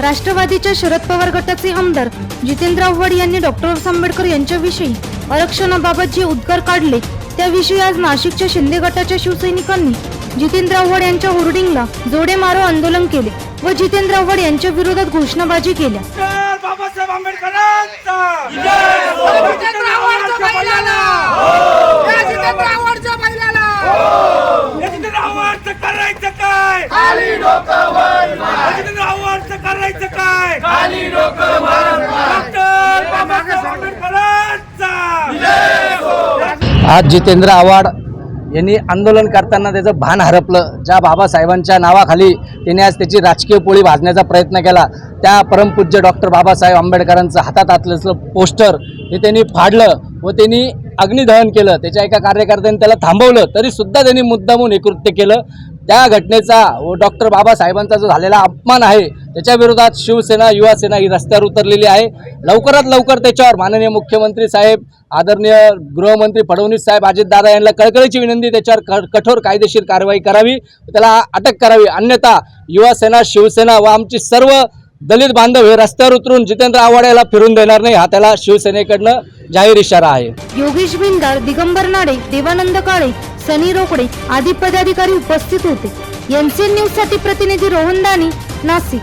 राष्ट्रवादीच्या शरद पवार गटाचे आमदार जितेंद्र आव्हाड यांनी डॉक्टर आंबेडकर यांच्याविषयी आरक्षणाबाबत जे उद्गार काढले. त्याविषयी आज नाशिकच्या शिंदे गटाच्या शिवसैनिकांनी जितेंद्र आव्हाड यांच्या होर्डिंगला जोडे मारो आंदोलन केले व जितेंद्र आव्हाड यांच्या विरोधात घोषणाबाजी केल्या. बाबासाहेब आंबेडकरांचा जितेंद्र आव्हाडच्या बैलाला या जितेंद्र आव्हाडच्या बैलाला या जितेंद्र आव्हाडचं करायचं काय खाली डोकं वर या जितेंद्र आव्हाडचं करायचं काय डॉक्टर बाबासाहेब आंबेडकरांचा आज जितेंद्र आव्हाड यांनी आंदोलन करताना त्याचं भान हरपलं. ज्या बाबासाहेबांच्या नावाखाली त्याने आज त्याची राजकीय पोळी भाजण्याचा प्रयत्न केला. त्या परमपूज्य डॉक्टर बाबासाहेब आंबेडकरांचं हातात असलेलं पोस्टर हे त्यांनी फाडलं व त्यांनी अग्निदहन केलं. त्याच्या एका कार्यकर्त्याने त्याला थांबवलं. तरी सुद्धा त्यांनी मुद्दामून हे कृत्य केलं. त्या घटनेचा व डॉक्टर बाबासाहेबांचा जो झालेला अपमान आहे त्याच्या विरोधात शिवसेना युवासेना ही रस्त्यावर उतरलेली आहे. लवकरात लवकर त्याच्यावर माननीय मुख्यमंत्री साहेब आदरणीय गृहमंत्री फडणवीस साहेब अजितदादा यांना कळकळीची विनंती त्याच्यावर क- कठोर कायदेशीर कारवाई करावी त्याला अटक करावी. अन्यथा युवासेना शिवसेना व आमची सर्व दलित बांधव हे रस्त्यावर उतरून जितेंद्र आव्हाड याला फिरून देणार नाही हा त्याला शिवसेनेकडनं जाहीर इशारा आहे. योगेश भिंगार दिगंबर नाडे देवानंद काळे सनी रोकडे आदी पदाधिकारी उपस्थित होते. एमसीएन न्यूजसाठी प्रतिनिधी रोहन दानी नाशिक.